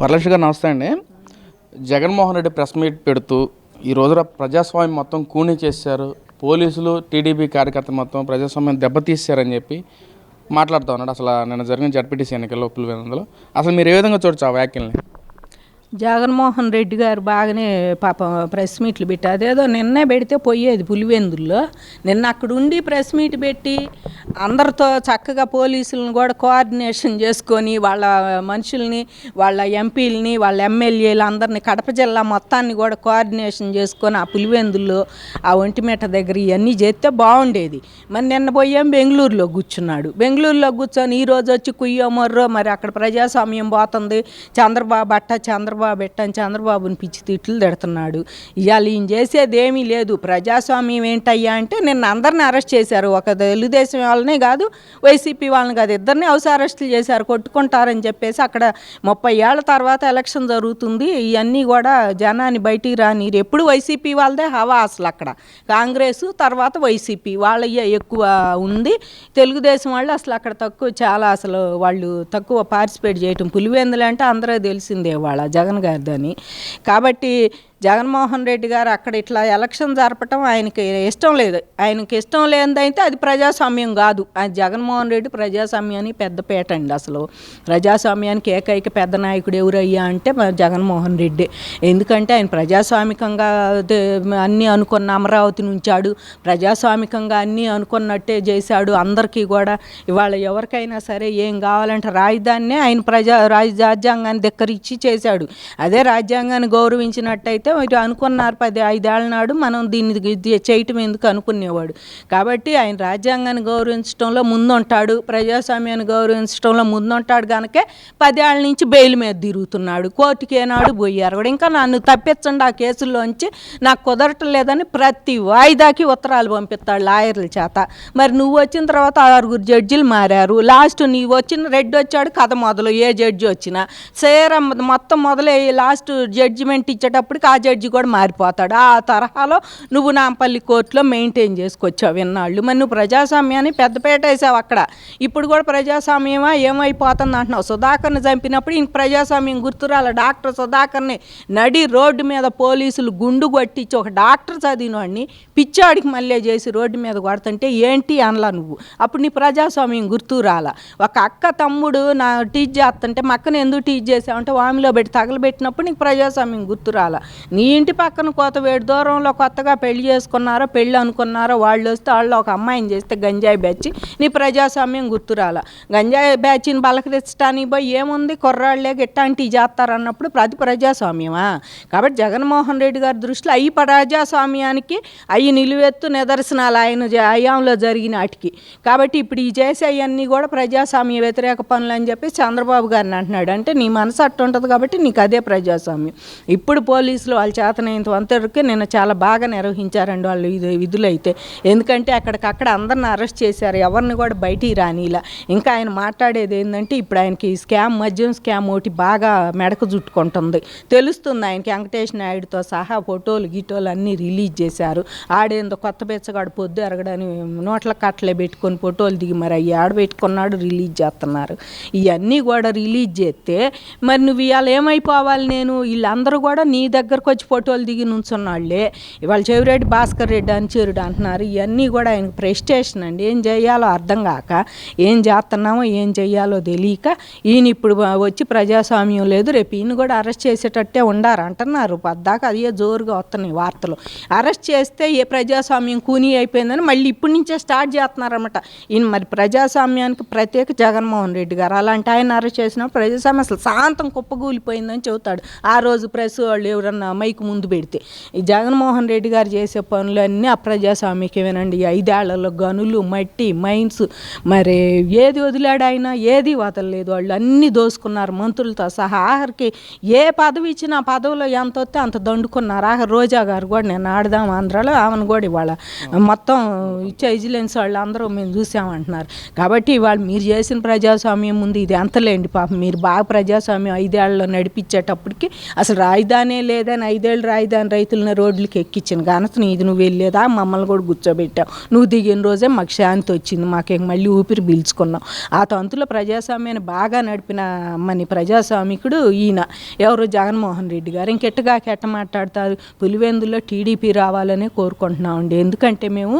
వరలక్ష్మి గారు నమస్తే అండి. జగన్మోహన్ రెడ్డి ప్రెస్ మీట్ పెడుతూ ఈ రోజున ప్రజాస్వామ్యం మొత్తం కూనీ చేశారు. పోలీసులు టీడీపీ కార్యకర్తలు మొత్తం ప్రజాస్వామ్యం దెబ్బతీశారని చెప్పి మాట్లాడుతూ ఉన్నాడు. అసలు నిన్న జరిగిన జడ్పీటీసీ ఎన్నికల్లో పులివెందులో అసలు మీరు ఏ విధంగా చూడొచ్చు ఆ వ్యాఖ్యల్ని? జగన్మోహన్ రెడ్డి గారు బాగానే పాపం ప్రెస్ మీట్లు పెట్టి అదేదో నిన్నే పెడితే పోయేది పులివెందుల్లో. నిన్న అక్కడ ఉండి ప్రెస్ మీట్ పెట్టి అందరితో చక్కగా పోలీసులను కూడా కోఆర్డినేషన్ చేసుకొని వాళ్ళ మనుషుల్ని వాళ్ళ ఎంపీలని వాళ్ళ ఎమ్మెల్యేలు అందరిని కడప జిల్లా మొత్తాన్ని కూడా కోఆర్డినేషన్ చేసుకొని ఆ పులివెందుల్లో ఆ ఒంటిమేట దగ్గర ఇవన్నీ చేస్తే బాగుండేది. మరి నిన్న పోయాం బెంగళూరులో కూర్చున్నాడు. బెంగళూరులో కూర్చొని ఈరోజు వచ్చి కుయ్యో మర్రో మరి అక్కడ ప్రజాస్వామ్యం పోతుంది. చంద్రబాబు అట్ట చంద్రబాబు చంద్రబాబు అని చంద్రబాబుని పిచ్చి తిట్లు తిడుతున్నాడు. ఇవాళ ఈయన చేసేది ఏమీ లేదు. ప్రజాస్వామ్యం ఏంటయ్యా అంటే నిన్న అందరిని అరెస్ట్ చేశారు. ఒక తెలుగుదేశం వాళ్ళనే కాదు వైసీపీ వాళ్ళని కాదు. ఇద్దరిని హౌస్ అరెస్టులు చేశారు. కొట్టుకుంటారని చెప్పేసి అక్కడ ముప్పై ఏళ్ళ తర్వాత ఎలక్షన్ జరుగుతుంది. ఇవన్నీ కూడా జనాన్ని బయటికి రాని ఎప్పుడు వైసీపీ వాళ్ళదే? హవా అసలు అక్కడ. కాంగ్రెస్ తర్వాత వైసీపీ. వాళ్ళయ్యే ఎక్కువ ఉంది. తెలుగుదేశం వాళ్ళు అసలు అక్కడ తక్కువ చాలా అసలు వాళ్ళు తక్కువ పార్టిసిపేట్ చేయటం. పులివెందులు అంటే అందరూ తెలిసిందే వాళ్ళ జగన్ గారిదని. కాబట్టి జగన్మోహన్ రెడ్డి గారు అక్కడ ఇట్లా ఎలక్షన్ జరపటం ఆయనకి ఇష్టం లేదు. ఆయనకి ఇష్టం లేనిదైతే అది ప్రజాస్వామ్యం కాదు. అది జగన్మోహన్ రెడ్డి ప్రజాస్వామ్యానికి పెద్దపేట అండి అసలు. ప్రజాస్వామ్యానికి ఏకైక పెద్ద నాయకుడు ఎవరయ్యా అంటే జగన్మోహన్ రెడ్డి. ఎందుకంటే ఆయన ప్రజాస్వామికంగా దే- అన్నీ అనుకున్న అమరావతి నుంచాడు. ప్రజాస్వామికంగా అన్నీ అనుకున్నట్టే చేశాడు. అందరికీ కూడా ఇవాళ ఎవరికైనా సరే ఏం కావాలంటే రాజధానినే ఆయన ప్రజా రాజ రాజ్యాంగాన్ని ధిక్కరించి చేశాడు. అదే రాజ్యాంగాన్ని గౌరవించినట్టయితే మీరు అనుకున్నారు పది ఐదేళ్ళ నాడు మనం దీన్ని చేయటం ఎందుకు అనుకునేవాడు. కాబట్టి ఆయన రాజ్యాంగాన్ని గౌరవించడంలో ముందుంటాడు ప్రజాస్వామ్యాన్ని గౌరవించడంలో ముందుంటాడు కనుకే పదేళ్ళ నుంచి బెయిల్ మీద తిరుగుతున్నాడు కోర్టుకి ఏనాడు పోయారు కూడా. ఇంకా నన్ను తప్పించండి ఆ కేసుల్లోంచి నాకు కుదరటం లేదని ప్రతి వాయిదాకి ఉత్తరాలు పంపిస్తాడు లాయర్ల చేత. మరి నువ్వు వచ్చిన తర్వాత ఆరుగురు జడ్జిలు మారారు. లాస్ట్ నీవు వచ్చిన రెడ్డి వచ్చాడు కథ మొదలు ఏ జడ్జి వచ్చినా. సేర మొత్తం మొదలయ్యి లాస్ట్ జడ్జిమెంట్ ఇచ్చేటప్పటికి ఆ జడ్జి కూడా మారిపోతాడు. ఆ తరహాలో నువ్వు నాంపల్లి కోర్టులో మెయింటైన్ చేసుకొచ్చావు విన్నాళ్ళు మరి నువ్వు ప్రజాస్వామ్యాన్ని పెద్దపేట వేసావు అక్కడ. ఇప్పుడు కూడా ప్రజాస్వామ్యమా? ఏమైపోతుంది అంటున్నావు? సుధాకర్ని చంపినప్పుడు ఇంక ప్రజాస్వామ్యం గుర్తురాల డాక్టర్ సుధాకర్ని నడి రోడ్డు మీద పోలీసులు గుండు కొట్టించి ఒక డాక్టర్ చదివినవాడిని పిచ్చాడికి మళ్ళీ చేసి రోడ్డు మీద కొడుతుంటే ఏంటి అనలా నువ్వు? అప్పుడు నీ ప్రజాస్వామ్యం గుర్తు రాల. ఒక అక్క తమ్ముడు నా టీచ్ చేస్తుంటే మా అక్కను ఎందుకు టీచ్ చేసావంటే వామిలో పెట్టి తగలబెట్టినప్పుడు నీకు ప్రజాస్వామ్యం గుర్తు రాల. నీ ఇంటి పక్కన కోత వేడి దూరంలో కొత్తగా పెళ్ళి చేసుకున్నారో పెళ్ళి అనుకున్నారో వాళ్ళు వస్తే వాళ్ళు ఒక అమ్మాయిని చేస్తే గంజాయి బ్యాచ్ నీ ప్రజాస్వామ్యం గుర్తురాల. గంజాయి బ్యాచ్ని బలకరించడానికి పోయి ఏముంది? కుర్రాళ్ళే ఇట్లాంటివి చేస్తారన్నప్పుడు అది ప్రజాస్వామ్యమా? కాబట్టి జగన్మోహన్ రెడ్డి గారి దృష్టిలో అవి ప్రజాస్వామ్యానికి అవి నిలువెత్తు నిదర్శనాలు ఆయన అయాంలో హయాంలో జరిగిన వాటికి. కాబట్టి ఇప్పుడు ఈ చేసే అవన్నీ కూడా ప్రజాస్వామ్య వ్యతిరేక పనులు అని చెప్పి చంద్రబాబు గారిని అంటున్నాడు. అంటే నీ మనసు అట్టు ఉంటుంది కాబట్టి నీకు అదే ప్రజాస్వామ్యం. ఇప్పుడు పోలీసులు వాళ్ళ చేతనైనంత వంతవరకు నిన్న చాలా బాగా నిర్వహించారండి వాళ్ళు ఇది విధులు అయితే ఎందుకంటే అక్కడికక్కడ అందరిని అరెస్ట్ చేశారు. ఎవరిని కూడా బయటికి రానిలా. ఇంకా ఆయన మాట్లాడేది ఏంటంటే ఇప్పుడు ఆయనకి స్కామ్ మద్యం స్కామ్ ఒకటి బాగా మెడకు చుట్టుకుంటుంది. తెలుస్తుంది ఆయనకి వెంకటేష్ నాయుడుతో సహా ఫోటోలు గీటోలు అన్నీ రిలీజ్ చేశారు. ఆడేందో కొత్త బెచ్చగాడు పొద్దు ఎరగడని నోట్ల కట్టలే పెట్టుకొని ఫోటోలు దిగి మరి అవి ఆడ పెట్టుకున్నాడు రిలీజ్ చేస్తున్నారు. ఇవన్నీ కూడా రిలీజ్ చేస్తే మరి నువ్వు ఇవాళ ఏమైపోవాలి నేను? వీళ్ళందరూ కూడా నీ దగ్గరకు వచ్చి ఫోటోలు దిగి నుంచున్నాళ్ళే. ఇవాళ చెవిరెడ్డి భాస్కర్ రెడ్డి చేరుడు అంటున్నారు. ఇవన్నీ కూడా ఆయనకు ప్రెస్టేషన్ అండి. ఏం చేయాలో అర్థం కాక ఏం చేస్తున్నామో ఏం చేయాలో తెలియక ఈయన ఇప్పుడు వచ్చి ప్రజాస్వామ్యం లేదు. రేపు ఈయన కూడా అరెస్ట్ చేసేటట్టే ఉండారు అంటున్నారు. పద్దాక అదే జోరుగా వస్తున్నాయి వార్తలు. అరెస్ట్ చేస్తే ఏ ప్రజాస్వామ్యం కూనీ అయిపోయిందని మళ్ళీ ఇప్పటి నుంచే స్టార్ట్ చేస్తున్నారన్నమాట. ఈయన మరి ప్రజాస్వామ్యానికి ప్రత్యేక జగన్మోహన్ రెడ్డి గారు. అలాంటి ఆయన అరెస్ట్ చేసినప్పుడు ప్రజాస్వామ్యం అసలు శాంతం కుప్పగూలిపోయిందని చెబుతాడు. ఆ రోజు ప్రెస్ వాళ్ళు ఎవరన్నా మైక్ ముందు పెడితే. ఈ జగన్మోహన్ రెడ్డి గారు చేసే పనులు అన్నీ అప్రజాస్వామికమేనండి ఐదేళ్ళలో గనులు మట్టి మైన్స్ మరి ఏది వదిలాడు ఆయన ఏది వదలలేదు. వాళ్ళు అన్నీ దోసుకున్నారు. మంత్రులతో సహా ఆఖరికి ఏ పదవి ఇచ్చినా పదవిలో ఎంత వస్తే అంత దండుకున్నారు. ఆఖరి రోజా గారు కూడా నేను ఆడదాం ఆంధ్రాలో ఆమెను కూడా ఇవాళ మొత్తం ఇచ్చే విజిలెన్స్ వాళ్ళు అందరూ మేము చూసామంటున్నారు. కాబట్టి ఇవాళ మీరు చేసిన ప్రజాస్వామ్యం ముందు ఇది ఎంతలేండి పాపం. మీరు బాగా ప్రజాస్వామ్యం ఐదేళ్ళలో నడిపించేటప్పటికి అసలు రాజధానే లేదని ఐదేళ్ళు రాజధాని రైతులను రోడ్లకి ఎక్కించిన ఘనత నీది నువ్వు వెళ్ళేదా? మమ్మల్ని కూడా కూర్చోబెట్టావు. నువ్వు దిగిన రోజే మాకు శాంతి వచ్చింది. మాకేం మళ్ళీ ఊపిరి పీల్చుకున్నాం. ఆ తంతులో ప్రజాస్వామ్యాన్ని బాగా నడిపిన మన ప్రజాస్వామికుడు ఈయన. ఎవరు? జగన్మోహన్ రెడ్డి గారు. ఇంకెట్టగా కెట్ట మాట్లాడతారు? పులివెందులో టీడీపీ రావాలనే కోరుకుంటున్నామండి ఎందుకంటే మేము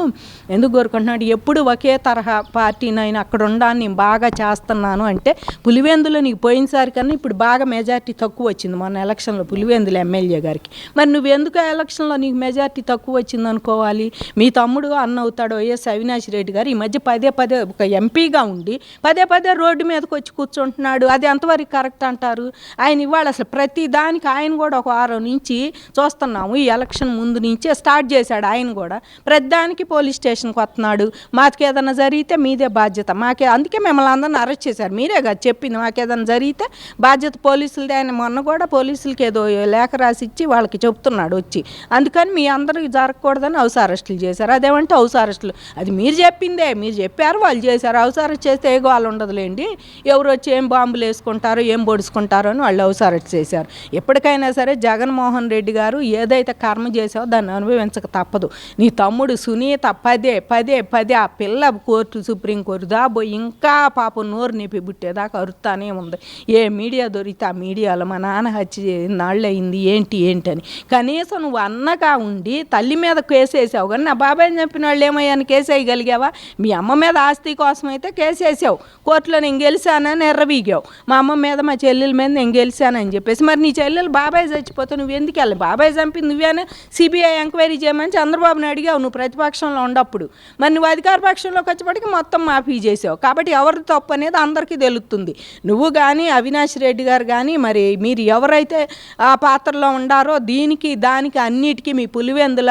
ఎందుకు కోరుకుంటున్నాం అంటే ఎప్పుడు ఒకే తరహా పార్టీనైనా అక్కడ ఉండాలని నేను బాగా చేస్తున్నాను అంటే పులివెందులో నీకు పోయినసారి కన్నా ఇప్పుడు బాగా మెజార్టీ తక్కువ వచ్చింది. మొన్న ఎలక్షన్లో పులివెందుల ఎమ్మెల్యే గారు. గారికి మరి నువ్వు ఎందుకు ఎలక్షన్లో నీకు మెజార్టీ తక్కువ వచ్చింది అనుకోవాలి? మీ తమ్ముడు అన్న అవుతాడు వైఎస్ అవినాష్ రెడ్డి గారు. ఈ మధ్య పదే పదే ఒక ఎంపీగా ఉండి పదే పదే రోడ్డు మీదకి వచ్చి కూర్చుంటున్నాడు. అది ఎంతవరకు కరెక్ట్ అంటారు? ఆయన ఇవాళ అసలు ప్రతి దానికి ఆయన కూడా ఒక వారం నుంచి చూస్తున్నాము. ఈ ఎలక్షన్ ముందు నుంచే స్టార్ట్ చేశాడు ఆయన కూడా. ప్రతి దానికి పోలీస్ స్టేషన్కి వస్తున్నాడు. మాకు ఏదైనా జరిగితే మీదే బాధ్యత. మాకే అందుకే మిమ్మల్ని అందరిని అరెస్ట్ చేశారు. మీరే కదా చెప్పింది. మాకు ఏదైనా జరిగితే బాధ్యత పోలీసులది ఆయన మొన్న కూడా పోలీసులకి ఏదో లేఖ రాసి ఇచ్చి వాళ్ళకి చెప్తున్నాడు వచ్చి. అందుకని మీ అందరికి జరగకూడదని హౌస్ అరెస్టులు చేశారు. అదేమంటే హౌస్ అరెస్టులు. అది మీరు చెప్పిందే. మీరు చెప్పారు వాళ్ళు చేశారు. హౌస్ అరెస్ట్ చేస్తే ఏ గోలు ఉండదులేండి. ఎవరు వచ్చి ఏం బాంబులు వేసుకుంటారో ఏం పొడుచుకుంటారో అని వాళ్ళు హౌస్ అరెస్ట్ చేశారు. ఎప్పటికైనా సరే జగన్మోహన్ రెడ్డి గారు ఏదైతే కర్మ చేసావో దాన్ని అనుభవించక తప్పదు. నీ తమ్ముడు సునీత పదే పదే పదే ఆ పిల్ల కోర్టు సుప్రీం కోర్టు దాబోయి ఇంకా పాపం నోరు నిపి బుట్టేదాకా అరుతానే ఉంది. ఏ మీడియా దొరికితే ఆ మీడియాలో మా నాన్న హత్య నాళ్ళు అయింది ఏంటి ఏంటని. కనీసం నువ్వు అన్నగా ఉండి తల్లి మీద కేసు వేసావు కానీ నా బాబాయ్ చెప్పిన వాళ్ళు ఏమయ్యాను కేసు వేయగలిగావా మీ అమ్మ మీద ఆస్తి కోసం అయితే కేసు వేసావు కోర్టులో నేను గెలిచానని ఎర్రబీగావు మా అమ్మ మీద మా చెల్లెల మీద నేను గెలిచానని చెప్పేసి. మరి నీ చెల్లెలు బాబాయ్ చచ్చిపోతే నువ్వు ఎందుకు వెళ్ళి బాబాయ్ చంపింది నువ్వేనా సిబిఐ ఎంక్వైరీ చేయమని చంద్రబాబుని అడిగావు నువ్వు ప్రతిపక్షంలో ఉండప్పుడు మరి నువ్వు అధికార పక్షంలోకి వచ్చేప్పటికి మొత్తం మాఫీ చేసావు. కాబట్టి ఎవరి తప్పు అనేది అందరికీ తెలుస్తుంది. నువ్వు కానీ అవినాష్ రెడ్డి గారు కానీ మరి మీరు ఎవరైతే ఆ పాత్రలో అంటారో దీనికి దానికి అన్నిటికీ మీ పులివెందుల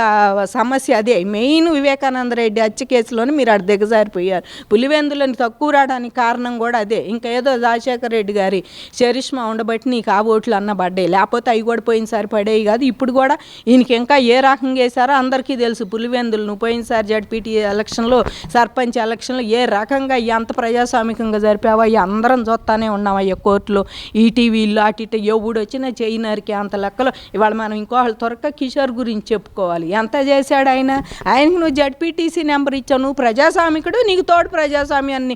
సమస్య అదే. మెయిన్ వివేకానంద రెడ్డి హత్య కేసులోని మీరు అటు దిగజారిపోయారు. పులివెందులని తక్కువ రావడానికి కారణం కూడా అదే. ఇంకా ఏదో రాజశేఖర రెడ్డి గారి చరిష్మా ఉండబట్టి నీకు ఆ ఓట్లు అన్న పడ్డాయి. లేకపోతే అవి కూడా పోయినసారి పడేవి కాదు. ఇప్పుడు కూడా ఈయనకి ఇంకా ఏ రకంగా వేశారో అందరికీ తెలుసు. పులివెందులను పోయినసారి జడ్పీటీ ఎలక్షన్లో సర్పంచ్ ఎలక్షన్లో ఏ రకంగా ఎంత ప్రజాస్వామికంగా జరిపావో అందరం చూస్తానే ఉన్నాం అయ్యా కోర్టులో. ఈటీవీలు అటు ఇటు ఎవడు వచ్చినా చైనర్కి అంత లెక్కలో ఇవాళ మనం ఇంకో వాళ్ళు త్వరగా కిషోర్ గురించి చెప్పుకోవాలి. ఎంత చేశాడు ఆయన? ఆయనకి నువ్వు జడ్పీటీసీ నెంబర్ ఇచ్చావు. నువ్వు ప్రజాస్వామికుడు నీకు తోడు ప్రజాస్వామ్యాన్ని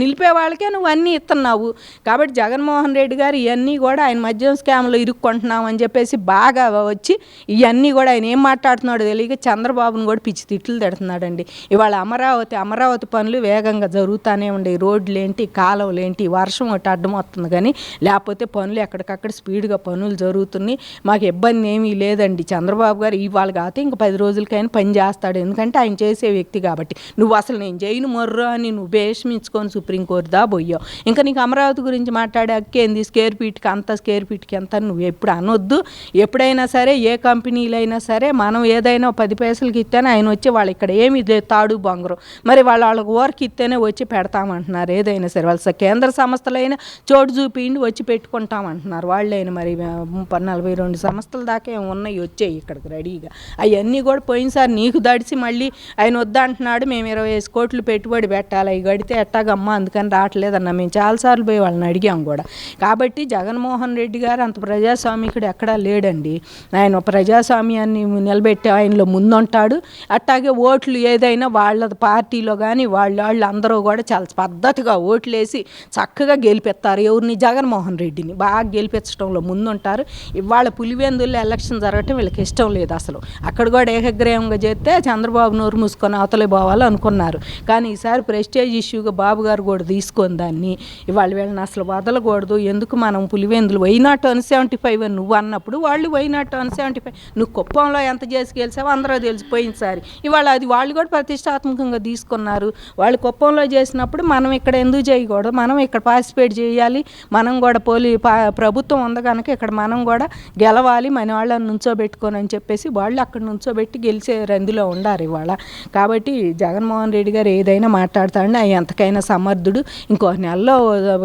నిలిపే వాళ్ళకే నువ్వు అన్నీ ఇస్తున్నావు. కాబట్టి జగన్మోహన్ రెడ్డి గారు ఇవన్నీ కూడా ఆయన మద్యం స్కామ్లో ఇరుక్కుంటున్నాం అని చెప్పేసి బాగా వచ్చి ఇవన్నీ కూడా ఆయన ఏం మాట్లాడుతున్నాడో తెలియక చంద్రబాబును కూడా పిచ్చి తిట్లు తిడుతున్నాడండి. ఇవాళ అమరావతి అమరావతి పనులు వేగంగా జరుగుతూనే ఉండే. రోడ్లు ఏంటి కాలువలు ఏంటి వర్షం ఒకటి అడ్డం వస్తుంది కానీ లేకపోతే పనులు ఎక్కడికక్కడ స్పీడ్గా పనులు జరుగుతున్నాయి. మాకు ఇబ్బంది ఏమీ లేదండి. చంద్రబాబు గారు ఇవాళ కాకపోతే ఇంక పది రోజులకైనా పని చేస్తాడు. ఎందుకంటే ఆయన చేసే వ్యక్తి కాబట్టి. నువ్వు అసలు నేను చేయను మొర్రో అని నువ్వు భేషమించుకొని సుప్రీంకోర్టు దా పోయావు. ఇంకా నీకు అమరావతి గురించి మాట్లాడే హక్కేంది స్కేర్ ఫీట్కి అంత స్కేర్ ఫీట్కి ఎంత నువ్వు ఎప్పుడు అనొద్దు. ఎప్పుడైనా సరే ఏ కంపెనీలైనా సరే మనం ఏదైనా పది పైసలకి ఇస్తేనే ఆయన వచ్చి వాళ్ళు ఇక్కడ ఏమి తాడు బొంగరం. మరి వాళ్ళు వాళ్ళకి వర్క్ ఇస్తేనే వచ్చి పెడతామంటున్నారు. ఏదైనా సరే వాళ్ళ స- కేంద్ర సంస్థలైనా చోటు చూపిండి వచ్చి పెట్టుకుంటామంటున్నారు. వాళ్ళైనా మరి ముప్పై నలభై రెండు సంస్థల దాకా ఏమో ఉన్నాయి వచ్చాయి ఇక్కడికి రెడీగా. అవన్నీ కూడా పోయినసారి నీకు దడిసి మళ్ళీ ఆయన వద్దంటున్నాడు మేము ఇరవై ఐదు కోట్లు పెట్టుబడి పెట్టాలి అవి గడితే ఎట్టాగమ్మా అందుకని రావట్లేదన్న. మేము చాలాసార్లు పోయి వాళ్ళని అడిగాం కూడా. కాబట్టి జగన్మోహన్ రెడ్డి గారు అంత ప్రజాస్వామికుడు ఎక్కడా లేడండి. ఆయన ప్రజాస్వామ్యాన్ని నిలబెట్టే ఆయనలో ముందుంటాడు. అట్టాగే ఓట్లు ఏదైనా వాళ్ళ పార్టీలో కానీ వాళ్ళ వాళ్ళు అందరూ కూడా చాలా పద్ధతిగా ఓట్లు వేసి చక్కగా గెలిపిస్తారు. ఎవరిని? జగన్మోహన్ రెడ్డిని. బాగా గెలిపించడంలో ముందుంటారు. ఇవాళ పులివెందుల్లో ఎలక్షన్ జరగటం వీళ్ళకి ఇష్టం లేదు అసలు. అక్కడ కూడా ఏకగ్రహంగా చేస్తే చంద్రబాబు నోరు మూసుకొని అవతలే పోవాలి అనుకున్నారు. కానీ ఈసారి ప్రెస్టేజ్ ఇష్యూగా బాబు గారు కూడా తీసుకొని దాన్ని ఇవాళ వీళ్ళని అసలు వదలకూడదు. ఎందుకు మనం Pulivendula why not one seventy five అని నువ్వు అన్నప్పుడు వాళ్ళు why not one seventy five నువ్వు కుప్పంలో ఎంత చేసి గెలిచావో అందరూ తెలిసిపోయింది సారి. ఇవాళ అది వాళ్ళు కూడా ప్రతిష్టాత్మకంగా తీసుకున్నారు. వాళ్ళు కుప్పంలో చేసినప్పుడు మనం ఇక్కడ ఎందుకు చేయకూడదు? మనం ఇక్కడ పార్టిసిపేట్ చేయాలి. మనం కూడా పోలీ పా- ప్రభుత్వం ఉంది కనుక ఇక్కడ మనం కూడా గెలవాలి. మన వాళ్ళని నుంచోబెట్టుకొని అని చెప్పేసి వాళ్ళు అక్కడ నుంచోబెట్టి గెలిచే రందిలో ఉండారు ఇవాళ. కాబట్టి జగన్మోహన్ రెడ్డి గారు ఏదైనా మాట్లాడతాడని ఆయన ఎంతకైనా సమర్థుడు. ఇంకో నెలలో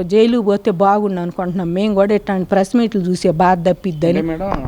జైలు పోతే బాగుండు అనుకుంటున్నాం. మేము కూడా ఇట్లాంటి ప్రెస్ మీట్లు చూసే బాధ తప్పిద్దని. మేడం.